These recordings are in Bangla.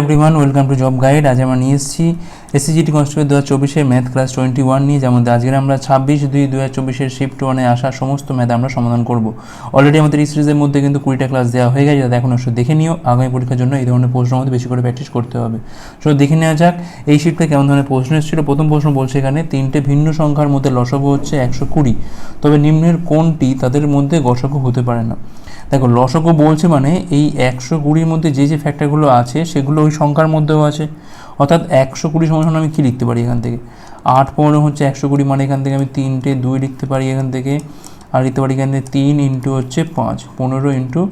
Everyone welcome to job guide আজ আমরা নিয়ে এসেছি এসসিজিটি কনস্টেবল দু হাজার চব্বিশের ম্যাথ ক্লাস টোয়েন্টি ওয়ান নিয়ে যেমন আজকে আমরা ছাব্বিশ দুই দু হাজার চব্বিশের শিফট ওয়ানে আসা সমস্ত ম্যাথ আমরা সমাধান করব। অলরেডি আমাদের এই সিরিজের মধ্যে কিন্তু কুড়িটা ক্লাস দেওয়া হয়ে গেছে যাতে এখন অবশ্যই দেখে নিও। আগামী পরীক্ষার জন্য এই ধরনের প্রশ্নের মধ্যে বেশি করে প্র্যাকটিস করতে হবে। সো দেখে নেওয়া যাক এই শিফটে কেমন ধরনের প্রশ্ন এসেছিল। প্রথম প্রশ্ন বলছে এখানে, তিনটে ভিন্ন সংখ্যার মধ্যে লসগু হচ্ছে একশো কুড়ি। তবে নিম্নের কোনটি তাদের মধ্যে গসগু হতে পারে না? দেখো, লসগু বলছে মানে এই একশো কুড়ির মধ্যে যে যে ফ্যাক্টরগুলো আছে, সেগুলো ওই সংখ্যার মধ্যেও আছে। অর্থাৎ একশো কুড়ি সমান আমি কী লিখতে পারি এখান থেকে? আট পনেরো হচ্ছে একশো কুড়ি মানে এখান থেকে আমি তিনটে দুই লিখতে পারি এখান থেকে। আর লিখতে পারি এখান থেকে তিন ইন্টু হচ্ছে পাঁচ, পনেরো ইন্টু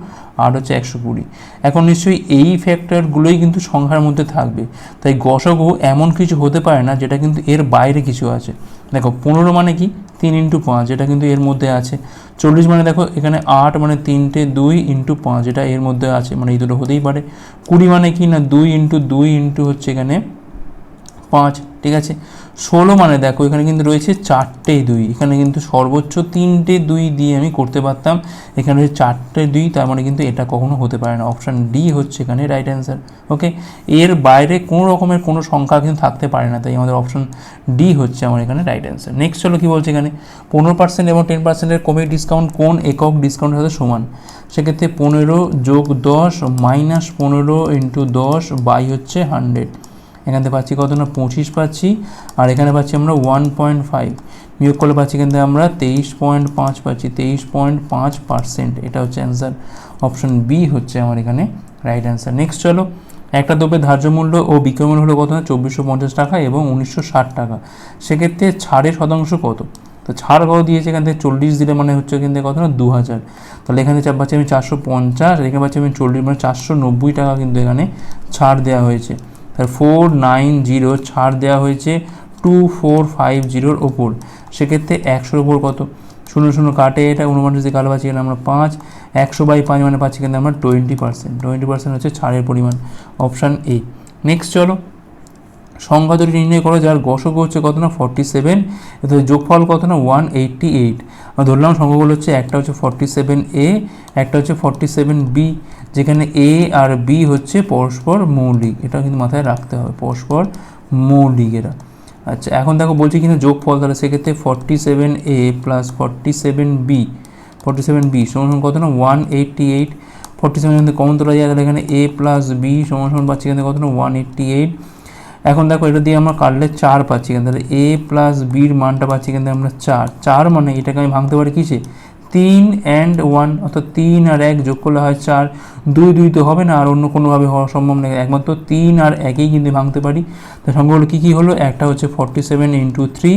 আট হচ্ছে একশো কুড়ি। এখন নিশ্চয়ই এই ফ্যাক্টরগুলোই কিন্তু সংখ্যার মধ্যে থাকবে। তাই গসগু এমন কিছু হতে পারে না, যেটা কিন্তু এর বাইরে কিছু আছে। দেখো, পনেরো মানে কি? তিন ইন্টু পাঁচ, এটা কিন্তু এর মধ্যে আছে। চল্লিশ মানে দেখো, এখানে আট মানে তিনটে, দুই ইন্টু পাঁচ, এটা এর মধ্যে আছে মানে এই দুটো হতেই পারে। কুড়ি মানে কি না, দুই ইন্টু দুই ইন্টু হচ্ছে এখানে পাঁচ, ঠিক আছে? ষোলো মানে দেখো, এখানে কিন্তু রয়েছে চারটে দুই। এখানে কিন্তু সর্বোচ্চ তিনটে দুই দিয়ে আমি করতে পারতাম। এখানে রয়েছে চারটে দুই, তার মানে কিন্তু এটা কখনো হতে পারে না। অপশান ডি হচ্ছে এখানে রাইট অ্যান্সার ওকে এর বাইরে কোনো রকমের কোনো সংখ্যা কিন্তু থাকতে পারে না, তাই আমাদের অপশান ডি হচ্ছে আমার এখানে রাইট অ্যান্সার নেক্সট হলো কী বলছে এখানে? পনেরো পার্সেন্ট এবং টেন পার্সেন্টের কমে ডিসকাউন্ট কোন একক ডিসকাউন্টের সাথে সমান? সেক্ষেত্রে পনেরো যোগ দশ মাইনাস পনেরো ইন্টু দশ বাই হচ্ছে হান্ড্রেড এখান থেকে পাচ্ছি কত না? পঁচিশ পাচ্ছি। আর এখানে পাচ্ছি আমরা ওয়ান পয়েন্ট ফাইভ বিয়োগ করলে পাচ্ছি কিন্তু আমরা তেইশ পয়েন্ট পাঁচ পাচ্ছি। তেইশ পয়েন্ট পাঁচ পার্সেন্ট এটা হচ্ছে অ্যান্সার অপশন বি হচ্ছে আমার এখানে রাইট অ্যান্সার নেক্সট চলো। একটা দ্রব্যের ধার্য মূল্য ও বিক্রয় মূল্য হলো কত না? চব্বিশশো পঞ্চাশ টাকা এবং উনিশশো ষাট টাকা। সেক্ষেত্রে ছাড়ের শতাংশ কত? তো ছাড় কত দিয়েছে? এখান থেকে চল্লিশ দিলে মানে হচ্ছে থেকে কত না? দু হাজার তাহলে এখানে চাপ পাচ্ছি আমি চারশো পঞ্চাশ। এখানে পাচ্ছি আমি চল্লিশ মানে চারশো নব্বই টাকা কিন্তু এখানে ছাড় দেওয়া হয়েছে। তার ফোর নাইন জিরো ছাড় দেওয়া হয়েছে টু ফোর ফাইভ জিরোর ওপর। সেক্ষেত্রে একশোর ওপর কত? শূন্য শূন্য কাটে এটা যদি কালো পাচ্ছি এখানে আমরা পাঁচ, একশো বাই পাঁচ মানে পাচ্ছি কিন্তু আমরা টোয়েন্টি পার্সেন্ট টোয়েন্টি পার্সেন্ট হচ্ছে ছাড়ের পরিমাণ অপশান এ নেক্সট চলো, সংখ্যা দুটি নির্ণয় করো, যার গসক হচ্ছে কত না? ফর্টি সেভেন এতে যোগফল কত না? ওয়ান এইটটি এইট আমরা ধরলাম সংখ্যাগুলো হচ্ছে একটা হচ্ছে ফর্টি সেভেন এ একটা হচ্ছে ফর্টি সেভেন বি যেখানে এ আর বি হচ্ছে পরস্পর মৌলিক। এটা কিন্তু মাথায় রাখতে হবে, পরস্পর মৌলিক এরা। আচ্ছা এখন দেখো বলছি কিন্তু যোগফল, তাহলে সেক্ষেত্রে forty seven A plus forty seven B forty seven B সমান কত না? One eighty eight forty seven কিন্তু কমন তোলা যায়, তাহলে এখানে এ প্লাস বি সমান সমান পাচ্ছি এখানে কত না? ওয়ান এইটটি এইট এখন দেখো এটা দিয়ে আমরা কাটলে চার পাচ্ছি এখান তাহলে এ প্লাস বির মানটা পাচ্ছি এখান আমরা চার। চার মানে এটাকে আমি ভাঙতে পারি কিসে? তিন অ্যান্ড ওয়ান অর্থাৎ তিন আর এক যোগ করলে হয় চার। দুই দুই তো হবে না, আর অন্য কোনোভাবে হওয়া সম্ভব নয়। একমাত্র তিন আর একেই কিন্তু ভাঙতে পারি। তো সংখ্যাগুলো কী কী হলো? একটা হচ্ছে ফর্টি সেভেন ইন্টু থ্রি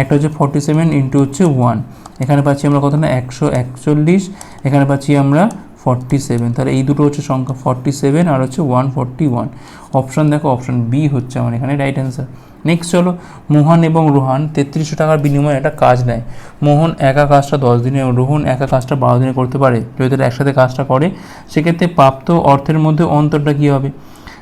একটা হচ্ছে ফর্টি সেভেন ইন্টু হচ্ছে ওয়ান এখানে পাচ্ছি আমরা কত না? একশো একচল্লিশ। এখানে পাচ্ছি আমরা ফর্টি সেভেন তাহলে এই দুটো হচ্ছে সংখ্যা ফর্টি সেভেন আর হচ্ছে ওয়ান ফর্টি ওয়ান অপশান দেখো অপশান বি হচ্ছে আমার এখানে রাইট অ্যান্সার নেক্সট চলো, মোহন এবং রোহান, তেত্রিশশো টাকার বিনিময়ে একটা কাজ নেয়। মোহন একা কাজটা দশ দিনে রোহন একা কাজটা বারো দিনে করতে পারে, যদি তারা একসাথে কাজটা করে। সেক্ষেত্রে প্রাপ্ত অর্থের মধ্যে অন্তরটা কী হবে?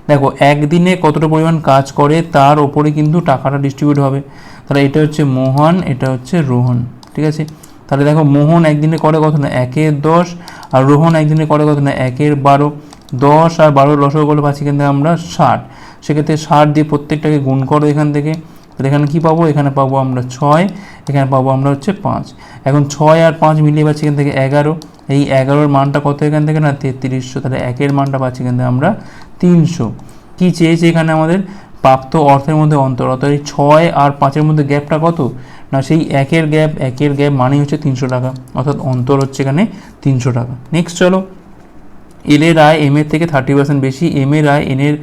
দেখো, একদিনে কতটা পরিমাণ কাজ করে, তার ওপরে কিন্তু টাকাটা ডিস্ট্রিবিউট হবে। তাহলে এটা হচ্ছে মোহন, এটা হচ্ছে রোহন, ঠিক আছে? তাহলে দেখো মোহন একদিনে করে কত না? একের দশ, আর রোহন একদিনে করে কত না? একের বারো। দশ আর বারো রসগোল্লা পাচ্ছি কিন্তু আমরা ষাট। সেক্ষেত্রে ষাট দিয়ে প্রত্যেকটাকে গুণ করো এখান থেকে। তাহলে এখানে কী পাবো? এখানে পাবো আমরা ছয়, এখানে পাবো আমরা হচ্ছে পাঁচ। এখন ছয় আর পাঁচ মিলিয়ে পাচ্ছি এখান থেকে এগারো। এই এগারোর মানটা কত এখান থেকে না? তেত্রিশশো। তাহলে একের মানটা পাচ্ছি কিন্তু আমরা তিনশো। কী চেয়েছে এখানে আমাদের? প্রাপ্ত অর্থের মধ্যে অন্তর অর্থাৎ এই ছয় আর পাঁচের মধ্যে গ্যাপটা কত? না, সেই একের গ্যাপ একের গ্যাপ মানেই হচ্ছে তিনশো টাকা। অর্থাৎ অন্তর হচ্ছে এখানে তিনশো টাকা। নেক্সট চলো। এল এর আয় এম এর থেকে থার্টি পার্সেন্ট বেশি। এম এর আয় এন এর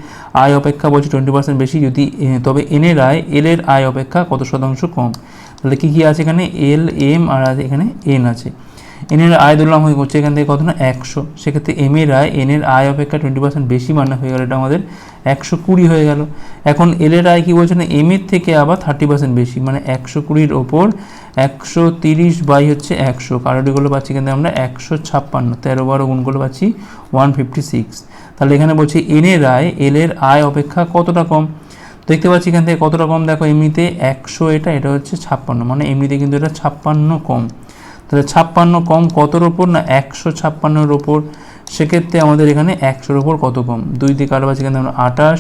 আয় অপেক্ষা বলছে টোয়েন্টি পার্সেন্ট বেশি। যদি তবে এন এর আয় এল এর আয় অপেক্ষা কত শতাংশ কম? তাহলে কী কী আছে এখানে? এল এম আর আছে এখানে এন আছে। এন এর আয় ধরলাম হয়ে করছে এখান থেকে কত না? একশো। সেক্ষেত্রে এম এর আয় এন এর আয় অপেক্ষা টোয়েন্টি পার্সেন্ট বেশি মানে হয়ে গেল, এটা আমাদের একশো কুড়ি হয়ে গেল। এখন এল এর আয় কী বলছে না? এম এর থেকে আবার থার্টি পার্সেন্ট বেশি মানে একশো কুড়ির ওপর একশো তিরিশ বাই হচ্ছে একশো। কারোটিগুলো পাচ্ছি কিন্তু আমরা একশো ছাপ্পান্ন, তেরো বারো গুণগুলো পাচ্ছি ওয়ান ফিফটি সিক্স তাহলে এখানে বলছি এন এর আয় এল এর আয় অপেক্ষা কতটা কম? দেখতে পাচ্ছি এখান থেকে কতটা কম? দেখো, এমনিতে একশো এটা এটা হচ্ছে ছাপ্পান্ন মানে এমনিতে কিন্তু এটা ছাপ্পান্ন কম। তাহলে ছাপ্পান্ন কম কতর ওপর না একশো ছাপ্পান্নর ওপর সেক্ষেত্রে আমাদের এখানে একশোর ওপর কত কম? দুই দিয়ে কাটা পাচ্ছি এখান আমরা আঠাশ,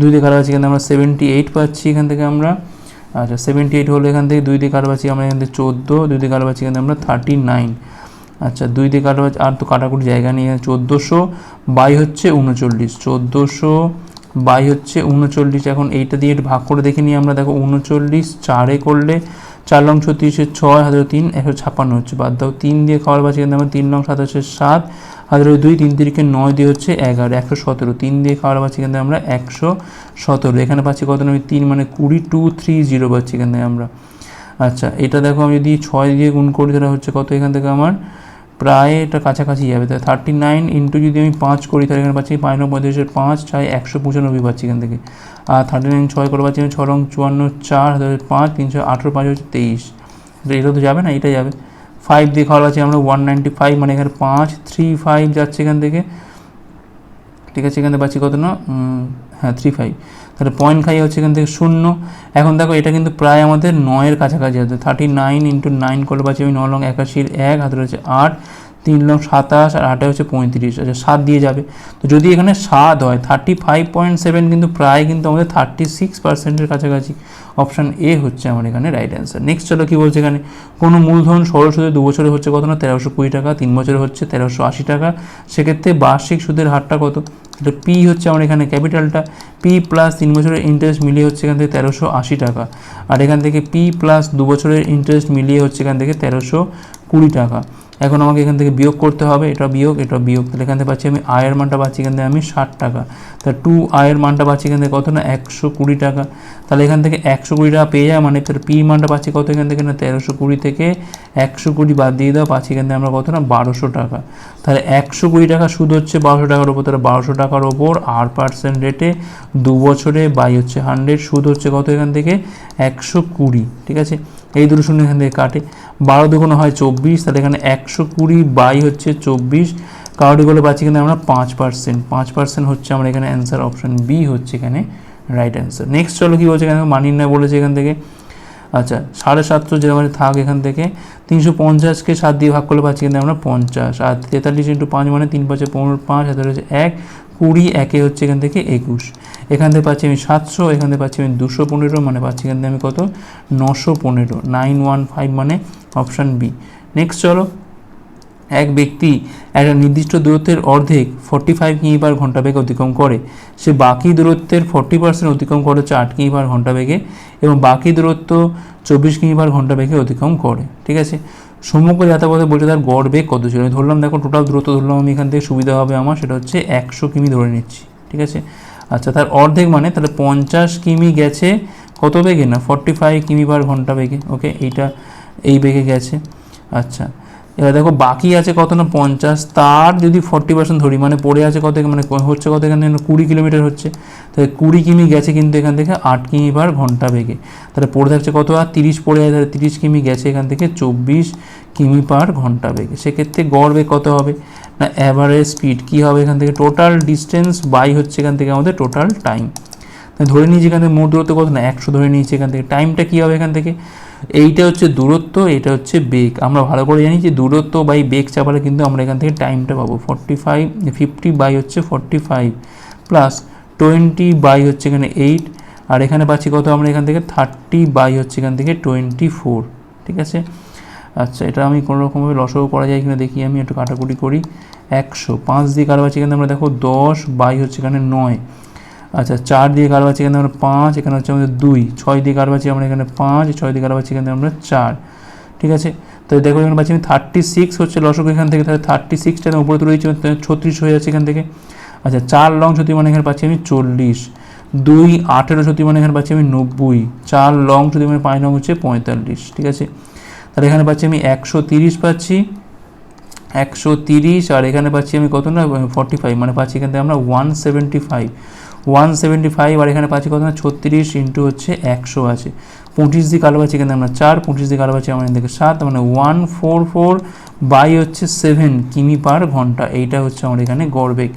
দুই দিয়ে কাটা পাচ্ছি এখান আমরা সেভেন্টি এইট পাচ্ছি এখান থেকে আমরা। আচ্ছা সেভেন্টি এইট হলো এখান থেকে, দুই দিয়ে কাটা পাচ্ছি আমরা এখান থেকে চোদ্দ, দুই দিয়ে কাটা পাচ্ছি এখান আমরা থার্টি নাইন আচ্ছা দুই কাটা পাচ্ছি আর তো কাটাকুটি জায়গা নিয়ে চোদ্দোশো, বাই হচ্ছে উনচল্লিশ। চোদ্দোশো বাই হচ্ছে উনচল্লিশ। এখন এইটা দিয়ে ভাগ করে দেখে নিই আমরা। দেখো উনচল্লিশ, চারে করলে চার লং ছত্রিশে ছয় হাজার তিন, একশো ছাপ্পান্ন হচ্ছে। বাদ দাও তিন দিয়ে খাওয়ার পাচ্ছি কিন্তু আমরা তিন লং সাতাশে সাত হাজার দুই, তিন তিরিকে নয় দিয়ে হচ্ছে এগারো, একশো সতেরো। তিন দিয়ে খাওয়ার পাচ্ছি কিন্তু আমরা একশো সতেরো। এখানে পাচ্ছি কত নয় তিন মানে কুড়ি, টু, থ্রি, জিরো পাচ্ছি এখান আমরা। আচ্ছা এটা দেখো আমি যদি ছয় দিয়ে গুণ করি তাহলে হচ্ছে কত এখান থেকে আমার? প্রায় এটা কাছাকাছি যাবে। তাহলে থার্টি নাইন ইন্টু যদি আমি পাঁচ করি, তাহলে এখানে পাচ্ছি পাঁচ নয় পঁয়ত্রিশের পাঁচ, ছয় একশো পঁচানব্বই পাচ্ছি এখান থেকে। আর থার্টি নাইন ছয় করে পাচ্ছি আমি ছ রং চুয়ান্ন চার হাজার পাঁচ, তিনশো আঠেরো, পাঁচ হচ্ছে তেইশ। এটা তো যাবে না, এটা যাবে। ফাইভ দিয়ে খাওয়া আছে আমরা ওয়ান নাইনটি ফাইভ মানে এখানে পাঁচ থ্রি ফাইভ যাচ্ছে এখান থেকে। ঠিক আছে, এখান থেকে পাচ্ছি কত না? হ্যাঁ থ্রি ফাইভ তাহলে পয়েন্ট খাই হচ্ছে এখান থেকে শূন্য। এখন দেখো, এটা কিন্তু প্রায় আমাদের নয়ের কাছাকাছি আছে। থার্টি নাইন ইন্টু নাইন করলে পাচ্ছি আমি ন লং একাশির এক হাতে রয়েছে আট। তিন লং সাতাশ আর আটে হচ্ছে পঁয়ত্রিশ আচ্ছা সাত দিয়ে যাবে। তো যদি এখানে সাত হয় থার্টি ফাইভ পয়েন্ট সেভেন কিন্তু প্রায় কিন্তু আমাদের থার্টি সিক্স পার্সেন্টের কাছাকাছি। অপশান এ হচ্ছে আমার এখানে রাইট অ্যান্সার নেক্সট চলো কী বলছে এখানে? কোনো মূলধন সরল সুদে দু বছরে হচ্ছে কত না? তেরোশো কুড়ি টাকা, তিন বছরে হচ্ছে তেরোশো আশি টাকা। সেক্ষেত্রে বার্ষিক সুদের হারটা কত? এটা পি হচ্ছে আমার এখানে ক্যাপিটালটা। পি প্লাস তিন বছরের ইন্টারেস্ট মিলিয়ে হচ্ছে এখান থেকে তেরোশো আশি টাকা। আর এখান থেকে পি প্লাস দু বছরের ইন্টারেস্ট মিলিয়ে হচ্ছে এখান থেকে তেরোশো কুড়ি টাকা। এখন আমাকে এখান থেকে বিয়োগ করতে হবে, এটা বিয়োগ এটা বিয়োগ। তাহলে এখান থেকে পাচ্ছি আমি আয়ের মানটা পাচ্ছি এখান থেকে আমি ষাট টাকা। তা টু আয়ের মানটা পাচ্ছি এখান থেকে কত না? একশো কুড়ি টাকা। তাহলে এখান থেকে একশো কুড়ি টাকা পেয়ে যায় মানে তার পি মানটা পাচ্ছি কত এখান থেকে না? তেরোশো কুড়ি থেকে একশো কুড়ি বাদ দিয়ে দেওয়া পাচ্ছি এখান থেকে আমরা কত না? বারোশো টাকা। তাহলে একশো কুড়ি টাকা সুদ হচ্ছে বারোশো টাকার ওপর তাহলে বারোশো টাকার ওপর আর পার্সেন্ট রেটে দু বছরে বাই হচ্ছে হান্ড্রেড সুদ হচ্ছে কত এখান থেকে? একশো কুড়ি, ঠিক আছে? এই দুটো শূন্য এখান থেকে কাটে। বারো দুগুণ হয় চব্বিশ, তাহলে এখানে একশো কুড়ি বাই হচ্ছে চব্বিশ। কাউডি করলে পাচ্ছি কিন্তু আমরা পাঁচ পার্সেন্ট পাঁচ পার্সেন্ট হচ্ছে আমরা এখানে অ্যান্সার অপশন বি হচ্ছে এখানে রাইট অ্যান্সার নেক্সট চলো কী বলছে এখানে? মানির না বলেছে এখান থেকে। আচ্ছা সাড়ে সাতশো যেরকম থাক এখান থেকে, তিনশো পঞ্চাশকে সাত দিয়ে ভাগ করলে পাচ্ছি কিন্তু আমরা পঞ্চাশ। আর তেতাল্লিশ ইন্টু পাঁচ মানে তিন পাঁচে পনেরো, পাঁচ হাজার হচ্ছে এক। কুড়ি, একে হচ্ছে এখান থেকে একুশ। এখান থেকে পাচ্ছি আমি সাতশো, এখান থেকে পাচ্ছি আমি দুশো পনেরো মানে পাচ্ছি এখান থেকে আমি কত? নশো পনেরো। নাইন ওয়ান ফাইভ মানে অপশান বি। নেক্সট চলো। এক ব্যক্তি একটা নির্দিষ্ট দূরত্বের অর্ধেক ফর্টি ফাইভ কিমি পার ঘণ্টা বেগে অতিক্রম করে। সে বাকি দূরত্বের ফর্টি পার্সেন্ট অতিক্রম করে হচ্ছে আট কিমি পার ঘণ্টা বেগে এবং বাকি দূরত্ব চব্বিশ কিমি পার ঘণ্টা বেগে অতিক্রম করে। ঠিক আছে? সমগ্র যাতায়াতে বলছে তার গড় বেগ কত ছিল? আমি ধরলাম, দেখো টোটাল দূরত্ব ধরলাম আমি এখান থেকে, সুবিধা হবে আমার, সেটা হচ্ছে একশো কিমি ধরে নিচ্ছি, ঠিক আছে? আচ্ছা তার অর্ধেক মানে তাহলে পঞ্চাশ কিমি গেছে কত বেগে? না ফর্টি ফাইভ কিমি পার ঘণ্টা বেগে ওকে এইটা, এই বেগে গেছে আচ্ছা। এবার দেখো বাকি আছে কত না পঞ্চাশ, তার যদি ফর্টি পার্সেন্ট ধরি মানে পড়ে আছে কত মানে হচ্ছে কত এখান থেকে কুড়ি কিলোমিটার হচ্ছে, তাহলে কুড়ি কিমি গেছে কিন্তু এখান থেকে আট কিমি পার ঘণ্টা বেগে। তাহলে পড়ে থাকছে কত? আর তিরিশ পড়ে আছে, তাহলে তিরিশ কিমি গেছে এখান থেকে চব্বিশ কিমি পার ঘণ্টা বেগে। সেক্ষেত্রে গড় বেগ কত হবে? না অ্যাভারেজ স্পিড কী হবে এখান থেকে? টোটাল ডিস্টেন্স বাই হচ্ছে এখান থেকে আমাদের টোটাল টাইম ধরে নিয়েছি এখান থেকে মোট দূরত্ব কত না, একশো ধরে নিয়েছি এখান থেকে। টাইমটা কী হবে এখান থেকে? এইটা হচ্ছে দূরত্ব, এটা হচ্ছে বেগ। আমরা ভালো করে জানি যে দূরত্ব বাই বেগ চাপালে কিন্তু আমরা এখান থেকে টাইমটা পাবো। ফর্টি ফাইভ ফিফটি বাই হচ্ছে forty five plus twenty by হচ্ছে এখানে এইট আর এখানে পাচ্ছি কত আমরা এখান থেকে? থার্টি বাই হচ্ছে এখান থেকে টোয়েন্টি ফোর ঠিক আছে? আচ্ছা এটা আমি কোনো রকমভাবে লসও করা যায় কিনা দেখি, আমি একটু কাটাকুটি করি। একশো, পাঁচ দিয়ে কারও পাচ্ছি এখানে, আমরা দেখো দশ বাই হচ্ছে এখানে নয়। আচ্ছা চার দিয়ে কার পাচ্ছি এখানে আমরা পাঁচ, এখানে হচ্ছে আমাদের দুই। ছয় দিয়ে কার পাচ্ছি আমরা এখানে পাঁচ, ছয় দিয়ে কার পাচ্ছি এখানে আমরা চার। ঠিক আছে? তো দেখো, এখানে পাচ্ছি আমি থার্টি সিক্স হচ্ছে লসক এখান থেকে, তাহলে থার্টি সিক্সটা উপরে তুলে দিচ্ছি ছত্রিশ হয়ে যাচ্ছে এখান থেকে। আচ্ছা চার লং সত্যি মানে এখানে পাচ্ছি আমি চল্লিশ। দুই আঠেরো সত্যি মানে এখানে পাচ্ছি আমি নব্বই। চার লং সত্যি মানে পাঁচ লং হচ্ছে পঁয়তাল্লিশ। ঠিক আছে? তাহলে এখানে পাচ্ছি আমি একশো তিরিশ পাচ্ছি। একশো তিরিশ, আর এখানে পাচ্ছি আমি কত না? ফর্টি ফাইভ মানে পাচ্ছি এখান থেকে আমরা one seventy five one seventy five আর এখানে পাচ্ছি কত? না ছত্রিশ ইন্টু হচ্ছে একশো আছে। পঁচিশ দিয়ে আলো পাচ্ছি এখানে আমরা চার, পঁচিশ দিয়ে আলো পাচ্ছি আমার এখান থেকে সাত মানে ওয়ান ফোর ফোর বাই হচ্ছে সেভেন কিমি পার ঘণ্টা। এইটা হচ্ছে আমার এখানে গড়বেগ।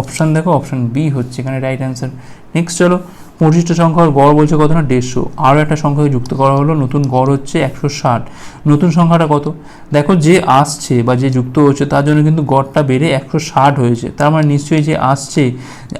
অপশান দেখো অপশান বি হচ্ছে এখানে রাইট অ্যান্সার নেক্সট চলো পঁচিশটা সংখ্যার গড় বলছে কত না? দেড়শো। আরও একটা সংখ্যাকে যুক্ত করা হলো, নতুন গড় হচ্ছে একশো ষাট। নতুন সংখ্যাটা কত? দেখো যে আসছে বা যে যুক্ত হচ্ছে তার জন্য কিন্তু গড়টা বেড়ে একশো ষাট হয়েছে। তার মানে নিশ্চয়ই যে আসছে,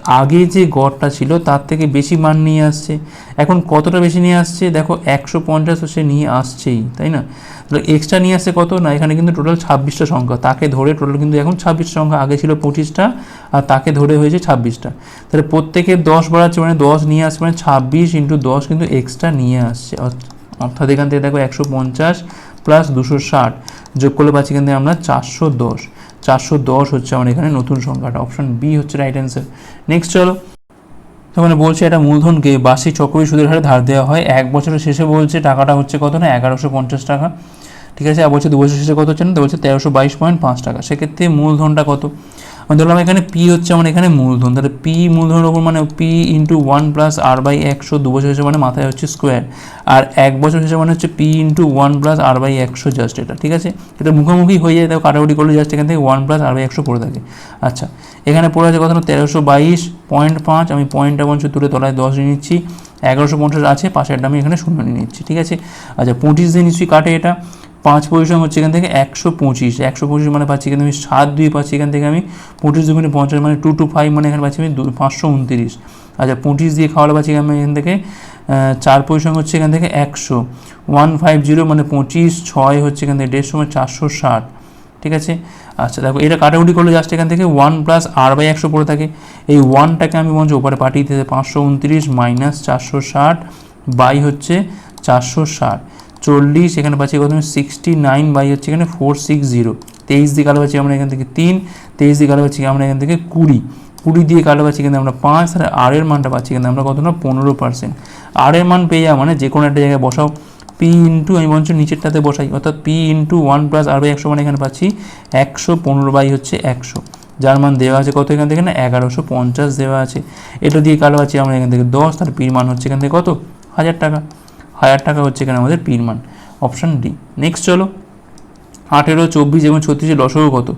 আগে যে গড়টা ছিল তার থেকে বেশি মান নিয়ে আসছে। এখন কতটা বেশি নিয়ে আসছে? দেখো একশো পঞ্চাশ সে নিয়ে আসছেই, তাই না? তাহলে এক্সট্রা নিয়ে আসছে কত? না, এখানে কিন্তু টোটাল ছাব্বিশটা সংখ্যা। তাকে ধরে টোটাল কিন্তু এখন ছাব্বিশটা সংখ্যা। আগে ছিল পঁচিশটা, আর তাকে ধরে হয়েছে ছাব্বিশটা। তাহলে প্রত্যেকে দশ বাড়াচ্ছে মানে দশ নিয়ে আসছে মানে ছাব্বিশ ইন্টু দশ কিন্তু এক্সট্রা নিয়ে আসছে। অর্থ- অর্থাৎ এখান থেকে দেখো একশো পঞ্চাশ প্লাস দুশো ষাট যোগ করলে পাচ্ছি এখান থেকে আমরা চারশো দশ। চারশো দশ হচ্ছে আমার এখানে নতুন সংখ্যাটা। অপশন বি হচ্ছে রাইট অ্যান্সার নেক্সট চলো। তখন বলছে এটা মূলধনকে বার্ষিক চক্রবৃদ্ধি সুদের হারে ধার দেওয়া হয়। এক বছরের শেষে বলছে টাকাটা হচ্ছে কত না? এগারোশো পঞ্চাশ টাকা। ঠিক আছে? আর বলছে দু বছর শেষে কত হচ্ছে না? বলছে তেরোশো বাইশ পয়েন্ট পাঁচ টাকা। সেক্ষেত্রে মূলধনটা কত? আমি ধরলাম এখানে পি হচ্ছে আমার এখানে মূলধন। তাহলে পি মূলধনের ওপর মানে P into one plus R by একশো দু বছর শেষে মানে মাথায় হচ্ছে স্কোয়ার আর এক বছর শেষে মানে হচ্ছে P into one plus R by একশো জাস্ট এটা, ঠিক আছে? এটা মুখোমুখি হয়ে যায়, তাও কাটাকুটি করলে জাস্ট এখান থেকে ওয়ান প্লাস আর বাই একশো পড়ে থাকে। আচ্ছা এখানে পড়ে আছে কথা তেরোশো বাইশ পয়েন্ট পাঁচ। আমি পয়েন্টটা বঞ্চ তুলে তলায় দশ নিচ্ছি। এগারোশো পঞ্চাশ আছে পাশেরটা আমি এখানে শূন্য নিয়ে নিচ্ছি, ঠিক আছে? আচ্ছা পঁচিশ দিয়ে নিশ্চয়ই কাটে এটা। পাঁচ পজিশন হচ্ছে এখান থেকে একশো পঁচিশ। একশো পঁচিশ মানে পাচ্ছি এখানে আমি সাত, দুই পাচ্ছি এখান থেকে আমি পঁচিশ দুগুণে পঞ্চাশ মানে টু টু ফাইভ মানে এখানে পাচ্ছি আমি দু- পাঁচশো উনত্রিশ। আচ্ছা পঁচিশ দিয়ে খাওয়ালে পাচ্ছি আমি এখান থেকে চার পজিশন হচ্ছে এখান থেকে একশো। ওয়ান ফাইভ জিরো মানে পঁচিশ, ছয় হচ্ছে এখান থেকে দেড়শো মানে চারশো ষাট। ঠিক আছে? আচ্ছা দেখো, এটা কাটাকুটি করলে জাস্ট এখান থেকে ওয়ান প্লাস আর বাই একশো পড়ে থাকে। এই ওয়ানটাকে আমি বলছি ওপরে পাঠিয়ে দিতে পাঁচশো উনত্রিশ মাইনাস চারশো ষাট বাই হচ্ছে চারশো ষাট। চল্লিশ, এখানে পাচ্ছি কত? সিক্সটি নাইন বাই হচ্ছে এখানে ফোর সিক্স জিরো তেইশ দিয়ে কালো পাচ্ছি আমরা এখান থেকে তিন, তেইশ দিয়ে কালো পাচ্ছি আমরা এখান থেকে কুড়ি। কুড়ি দিয়ে কালো পাচ্ছি কিন্তু আমরা পাঁচ, আর আর এর মানটা পাচ্ছি কিন্তু আমরা কত না? পনেরো পার্সেন্ট আর এর মান পেয়ে যাওয়া মানে যে কোনো একটা জায়গায় বসাও। পি ইন্টু আমি বলছি নিচেরটাতে বসাই, অর্থাৎ P into one plus R by একশো মানে এখানে পাচ্ছি একশো পনেরো বাই হচ্ছে একশো। যার মান দেওয়া আছে কত এখান থেকে না? এগারোশো পঞ্চাশ দেওয়া আছে। এটা দিয়ে কালো পাচ্ছি আমরা এখান থেকে দশ, তার পির মান হচ্ছে এখান থেকে কত? হাজার টাকা। হাজার টাকা হচ্ছে এখানে আমাদের পির মান অপশান ডি নেক্সট চলো, আঠেরো, চব্বিশ এবং ছত্রিশের লসগু কত?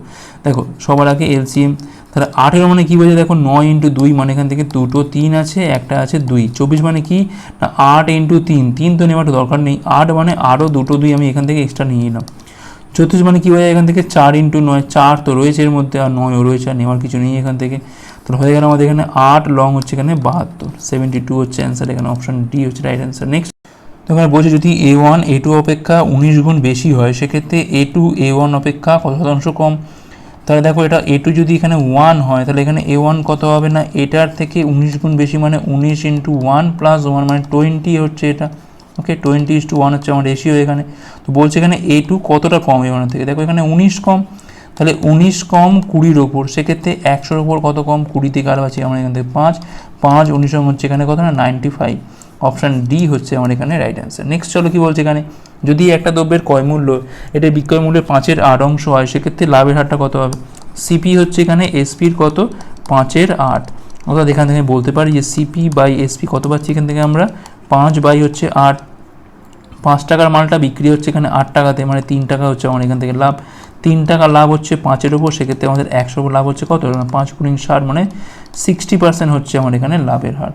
দেখো, সবার আগে এলসিএম তাহলে আঠেরো মানে কী বোঝে দেখো, নয় ইন্টু দুই মানে এখান থেকে দুটো তিন আছে, একটা আছে দুই। চব্বিশ মানে কি? না, আট ইন্টু তিন। তিন তো নেওয়ার দরকার নেই। আট মানে আরও দুটো দুই আমি এখান থেকে এক্সট্রা নিয়ে নিলাম। চৌত্রিশ মানে কী বোঝায়? এখান থেকে চার ইন্টু নয়, চার তো রয়েছে এর মধ্যে, আর নয়ও রয়েছে, আর নেওয়ার কিছু নেই এখান থেকে। তাহলে হয়ে গেল আমাদের এখানে আট লং হচ্ছে এখানে বাহাত্তর। সেভেন্টি টু হচ্ছে অ্যান্সার এখানে অপশন ডি হচ্ছে রাইট অ্যান্সার নেক্সট তো এখানে বলছে যদি এ ওয়ান এ টু অপেক্ষা উনিশ গুণ বেশি হয়, সেক্ষেত্রে এ টু এ ওয়ান অপেক্ষা কত শতাংশ কম? তাহলে দেখো এটা এ টু যদি এখানে ওয়ান হয়, তাহলে এখানে এ ওয়ান কত হবে না? এটার থেকে উনিশ গুণ বেশি মানে উনিশ ইন্টু ওয়ান প্লাস ওয়ান মানে টোয়েন্টি হচ্ছে এটা। Okay twenty is two one হচ্ছে আমার রেশিও এখানে। তো বলছে এখানে এ টু কতটা কম এ থেকে? দেখো এখানে উনিশ কম, তাহলে উনিশ কম কুড়ির ওপর, সেক্ষেত্রে একশোর ওপর কত কম? কুড়ি থেকে আরও আছে, আমার এখান থেকে পাঁচ পাঁচ উনিশ হচ্ছে এখানে কত না? নাইনটি ফাইভ অপশান ডি হচ্ছে আমার এখানে রাইট অ্যান্সার নেক্সট চলো কি বলছে এখানে? যদি একটা দ্রব্যের ক্রয় মূল্য, এটা বিক্রয় মূল্যের পাঁচের আট অংশ হয়, সেক্ষেত্রে লাভের হারটা কত হবে? সিপি হচ্ছে এখানে এসপির কত? পাঁচের আট। অর্থাৎ এখান থেকে বলতে পারি যে সিপি বাই এসপি কত পাচ্ছি এখান থেকে আমরা? পাঁচ বাই হচ্ছে আট। পাঁচ টাকার মালটা বিক্রি হচ্ছে এখানে আট টাকাতে মানে তিন টাকা হচ্ছে আমার এখান থেকে লাভ। তিন টাকা লাভ হচ্ছে পাঁচের ওপর সেক্ষেত্রে আমাদের একশো ওপর লাভ হচ্ছে কত? পাঁচ কুড়ি ষাট মানে সিক্সটি পার্সেন্ট হচ্ছে আমার এখানে লাভের হার।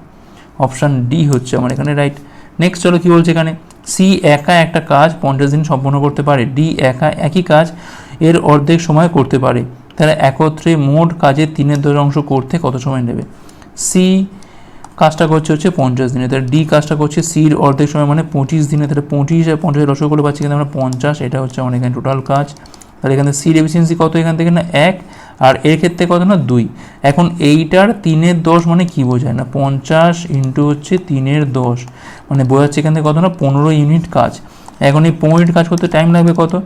অপশান ডি হচ্ছে আমার এখানে রাইট নেক্সট চলো কি বলছে এখানে? সি একা একটা কাজ পঞ্চাশ দিন সম্পন্ন করতে পারে। ডি একা একই কাজ এর অর্ধেক সময় করতে পারে। তাহলে একত্রে মোট কাজের তিনের দশ অংশ করতে কত সময় নেবে? সি কাজটা করছে হচ্ছে পঞ্চাশ দিনে। তাহলে ডি কাজটা করছে সির অর্ধেক সময় মানে পঁচিশ দিনে। তাহলে পঁচিশ আর পঞ্চাশ রসগোল্লা পাচ্ছি কিন্তু আমরা পঞ্চাশ। এটা হচ্ছে এখানে টোটাল কাজ। তাহলে এখানে সির এফিসিয়েন্সি কত এখান থেকে না? এক। আর এর ক্ষেত্রে কত না? দুই। এখন এইটার তিনের দশ মানে কি বোঝায় না? পঞ্চাশ ইন্টু হচ্ছে তিনের দশ। মানে বোঝাচ্ছে এখান থেকে কত না? পনেরো ইউনিট কাজ। এখন এই পনেরো ইউনিট কাজ করতে টাইম লাগবে কত?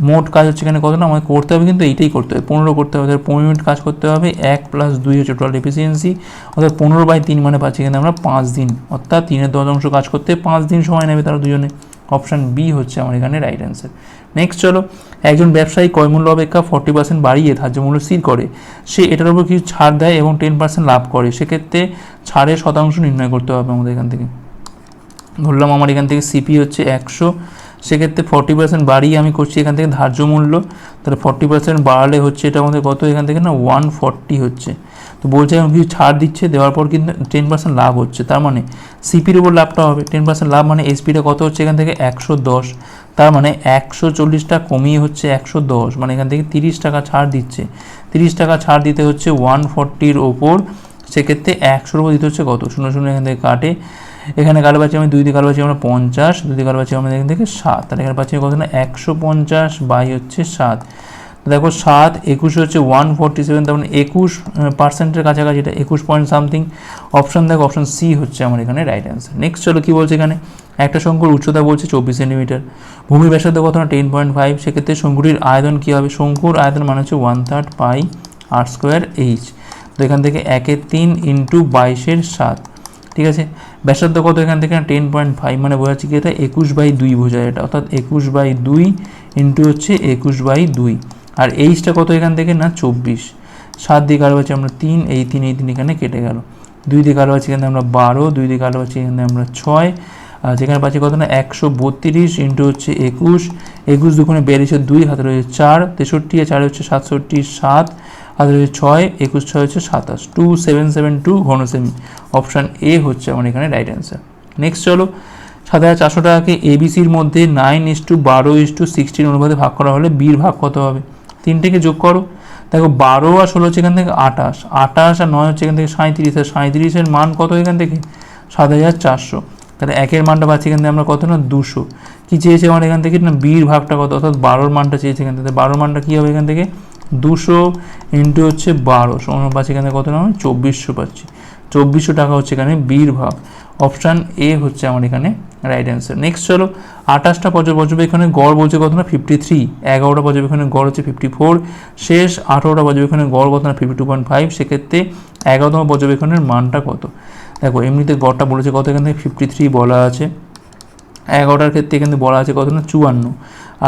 মোট কাজ হচ্ছে এখানে কত না? আমাকে করতে হবে কিন্তু এইটাই করতে হবে। পনেরো করতে হবে। তাহলে পনেরো মিনিট কাজ করতে হবে। এক প্লাস দুই হচ্ছে টোটাল এফিসিয়েন্সি অর্থাৎ পনেরো বাই তিন মানে পাচ্ছি কিন্তু আমরা পাঁচ দিন। অর্থাৎ তিনের দশ অংশ কাজ করতে পাঁচ দিন সময় নেবে তারা দুজনে। অপশান বি হচ্ছে আমার এখানে রাইট অ্যান্সার নেক্সট চলো, একজন ব্যবসায়ী ক্রয় মূল্য অপেক্ষা ফর্টি পার্সেন্ট বাড়িয়ে ধার্য মূল্য স্থির করে। সে এটার উপর কিছু ছাড় দেয় এবং টেন পার্সেন্ট লাভ করে। সেক্ষেত্রে ছাড়ের শতাংশ নির্ণয় করতে হবে আমাদের এখান থেকে। ধরলাম আমার এখান থেকে সিপি হচ্ছে একশো সেক্ষেত্রে ফর্টি পার্সেন্ট বাড়িয়ে আমি করছি এখান থেকে ধার্য মূল্য। তাহলে ফর্টি পার্সেন্ট বাড়ালে হচ্ছে এটা আমাদের কত? এখান থেকে না ওয়ান ফর্টি হচ্ছে। তো বলছে এখন কিছু ছাড় দিচ্ছে, দেওয়ার পর কিন্তু টেন পার্সেন্ট লাভ হচ্ছে। তার মানে সিপির উপর লাভটা হবে। টেন পার্সেন্ট লাভ মানে এসপিটা কত হচ্ছে? এখান থেকে একশো দশ। তার মানে একশো চল্লিশটা কমিয়ে হচ্ছে একশো দশ। মানে এখান থেকে তিরিশ টাকা ছাড় দিচ্ছে। তিরিশ টাকা ছাড় দিতে হচ্ছে ওয়ান ফর্টির ওপর সেক্ষেত্রে একশোর উপর দিতে হচ্ছে কত? শূন্য শূন্য এখান থেকে কাটে। এখানে কালো পাচ্ছি আমি দুই দিয়ে কালো পাচ্ছি আমরা পঞ্চাশ দুই দিয়ে কালো পাচ্ছি আমরা এখান থেকে সাত। তাহলে এখানে পাচ্ছি কত না একশো পঞ্চাশ বাই হচ্ছে সাত। দেখো সাত, একুশ হচ্ছে ওয়ান ফোরটি সেভেন তার মানে একুশ পার্সেন্টের কাছাকাছি এটা, একুশ পয়েন্ট সামথিং অপশান দেখো অপশান সি হচ্ছে আমার এখানে রাইট অ্যান্সার নেক্সট চলো কী বলছে এখানে? একটা শঙ্কুর উচ্চতা বলছে চব্বিশ সেন্টিমিটার। ভূমি ব্যাসার্ধ কত না? টেন পয়েন্ট ফাইভ সেক্ষেত্রে শঙ্কুটির আয়তন কী হবে? শঙ্কুর আয়তন মানে হচ্ছে one third pi R square H তো এখান থেকে একের তিন ইন্টু বাইশের সাত। ঠিক আছে? ব্যাসার্ধ কত এখান থেকে? টেন পয়েন্ট ফাইভ মানে বোঝাচ্ছে কি এটা? একুশ বাই দুই বোঝায় এটা। অর্থাৎ একুশ বাই দুই ইন্টু হচ্ছে একুশ বাই দুই। আর এইচটা কত এখান থেকে? না, চব্বিশ। সাত দিকে আরও আছে আমরা তিন, এই তিন এই তিন এখানে কেটে গেল। দুই দিকে আরও আছে এখানে আমরা বারো, দুই দিকে আরও আছে এখানে আমরা ছয়। আর যেখানে পাচ্ছি কত না? একশো বত্রিশ ইন্টু হচ্ছে একুশ। একুশ দুগুণে বিয়াল্লিশের দুই, হাতে রয়েছে চার। তেষট্টি, আর চার হচ্ছে সাতষট্টি, সাত। হাতে রয়েছে ছয়, একুশ, ছয় হচ্ছে সাতাশ। টু সেভেন সেভেন টু ঘন সেমি। অপশান এ হচ্ছে আমার এখানে রাইট অ্যান্সার নেক্সট চলো। সাত হাজার চারশো টাকাকে এবিসির মধ্যে নাইন ইস টু বারো ইস টু সিক্সটিন অনুপাতে ভাগ করা হলে বির ভাগ কত হবে? তিনটেকে যোগ করো। দেখো বারো আর ষোলো হচ্ছে এখান থেকে আঠাশ। আঠাশ আর নয় হচ্ছে এখান থেকে সাঁত্রিশ আর সাঁত্রিশের মান কত এখান থেকে? সাত হাজার চারশো। তাহলে একের মানটা পাচ্ছি এখান থেকে আমরা কত না? দুশো। কী চেয়েছে আমার এখান থেকে? না বির ভাগটা কত? অর্থাৎ বারোর মানটা চেয়েছে এখান থেকে। বারোর মানটা কী হবে এখান থেকে? দুশো ইন্টু হচ্ছে বারো, সমান পাচ্ছি এখানে কত না চব্বিশশো পাচ্ছি। চব্বিশশো টাকা হচ্ছে এখানে বীর ভাগ। অপশান এ হচ্ছে আমার এখানে রাইট অ্যান্সার নেক্সট চলো, আঠাশটা পর্য পর্যবেক্ষণের গড় বলছে কত না? ফিফটি থ্রি এগারোটা পর্যবেক্ষণের গড় হচ্ছে ফিফটি ফোর শেষ আঠারোটা পর্যবেক্ষণের গড় কত না? ফিফটি টু পয়েন্ট ফাইভ সেক্ষেত্রে এগারোতম পর্যবেক্ষণের মানটা কত? দেখো, এমনিতে গড়টা বলেছে কত এখান ফিফটি থ্রি বলা আছে। এগারোটার ক্ষেত্রে এখান বলা আছে কত না? চুয়ান্ন।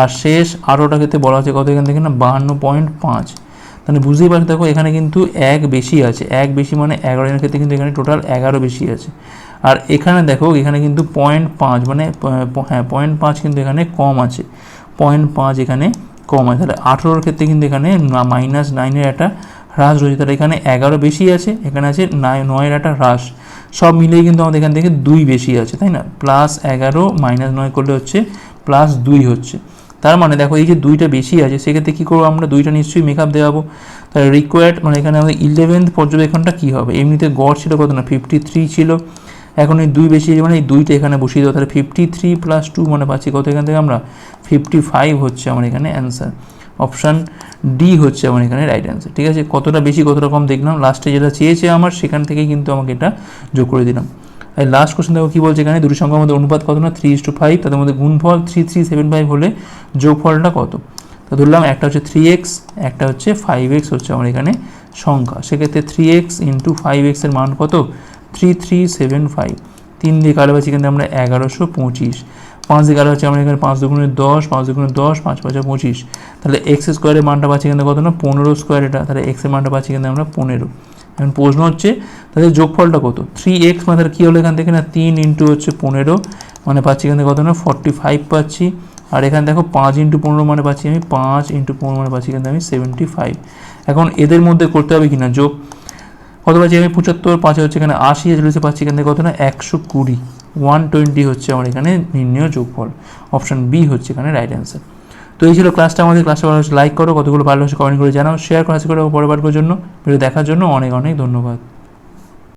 আর শেষ আঠারোটার ক্ষেত্রে বলা আছে কত এখান থেকে না? বাহান্ন পয়েন্ট পাঁচ। তাহলে বুঝতেই পারছ দেখো, এখানে কিন্তু এক বেশি আছে। এক বেশি মানে এগারো জনের ক্ষেত্রে কিন্তু এখানে টোটাল এগারো বেশি আছে। আর এখানে দেখো, এখানে কিন্তু পয়েন্ট পাঁচ মানে হ্যাঁ পয়েন্ট পাঁচ কিন্তু এখানে কম আছে। পয়েন্ট পাঁচ এখানে কম আছে। তাহলে আঠেরোর ক্ষেত্রে কিন্তু এখানে মাইনাস নাইনের একটা হ্রাস রয়েছে। তাহলে এখানে এগারো বেশি আছে, এখানে আছে নয় নয়ের একটা হ্রাস। সব মিলিয়ে কিন্তু আমাদের এখান থেকে দুই বেশি আছে, তাই না? প্লাস এগারো মাইনাস নয় করলে হচ্ছে প্লাস দুই হচ্ছে। তার মানে দেখো, এই যে দুইটা বেশি আছে, সেক্ষেত্রে কী করব আমরা? দুইটা নিশ্চয়ই মেকআপ দেওয়াবো। তাহলে রিকোয়ার্ড মানে এখানে আমাদের ইলেভেন্থ পর্যবেক্ষণটা কী হবে? এমনিতে গড় ছিল কত না? ফিফটি থ্রি ছিল। এখন এই দুই বেশি মানে এই দুইটা এখানে বসিয়ে দেবো। তাহলে ফিফটি থ্রি প্লাস টু মানে পাচ্ছি কত এখান থেকে আমরা? ফিফটি ফাইভ হচ্ছে আমার এখানে অ্যান্সার অপশান ডি হচ্ছে আমার এখানে রাইট অ্যান্সার ঠিক আছে? কতটা বেশি, কতটা কম দেখলাম। লাস্টে যেটা চেয়েছে আমার, সেখান থেকেই কিন্তু আমাকে এটা যোগ করে দিলাম। আর লাস্ট কোশ্চেন দেখো, কী বলছে এখানে? দুটি সংখ্যার মধ্যে অনুপাত কত না? থ্রি ইস টু ফাইভ তাদের মধ্যে গুণফল থ্রি থ্রি সেভেন ফাইভ হলে যোগফলটা কত? তো ধরলাম একটা হচ্ছে থ্রি এক্স একটা হচ্ছে ফাইভ এক্স হচ্ছে আমার এখানে সংখ্যা। সেক্ষেত্রে থ্রি এক্স ইন্টু ফাইভ এক্সের মান কত? থ্রি থ্রি সেভেন ফাইভ তিন দিয়ে কালো পাচ্ছি কিন্তু আমরা এগারোশো পঁচিশ। পাঁচ দিয়ে কালো হচ্ছে আমরা এখানে পাঁচ দুগুণে দশ, পাঁচ দুগুণে দশ, পাঁচ পাঁচে পঁচিশ। তাহলে এক্স স্কোয়ারের মানটা পাচ্ছি এখানে কত না? পনেরো স্কোয়ার এটা। তাহলে এক্সের মানটা পাচ্ছি কিন্তু আমরা পনেরো। এখন প্রশ্ন হচ্ছে, তাদের যোগফলটা কত? থ্রি এক্স মানে কী হলো এখান থেকে না? তিন ইন্টু হচ্ছে পনেরো মানে পাচ্ছি এখান থেকে কত না? ফর্টি ফাইভ পাচ্ছি। আর এখানে দেখো পাঁচ ইন্টু পনেরো মানে পাচ্ছি আমি পাঁচ ইন্টু পনেরো মানে পাচ্ছি এখানে আমি সেভেন্টি ফাইভ এখন এদের মধ্যে করতে হবে কি না? যোগ কত পাচ্ছি? আমি পঁচাত্তর, পাঁচে হচ্ছে এখানে আশি চল্লিশে পাচ্ছি এখান থেকে কত না? একশো কুড়ি। ওয়ান টোয়েন্টি হচ্ছে আমার এখানে নির্ণয় যোগফল। অপশান বি হচ্ছে এখানে রাইট অ্যান্সার তো এই ছিল ক্লাসটা আমাদের। ক্লাসটা ভালো লাইক করো, কতগুলো ভালো কমেন্ট করে জানাও শেয়ার করা করে পরবারগুলোর জন্য। ভিডিও দেখার জন্য অনেক অনেক ধন্যবাদ।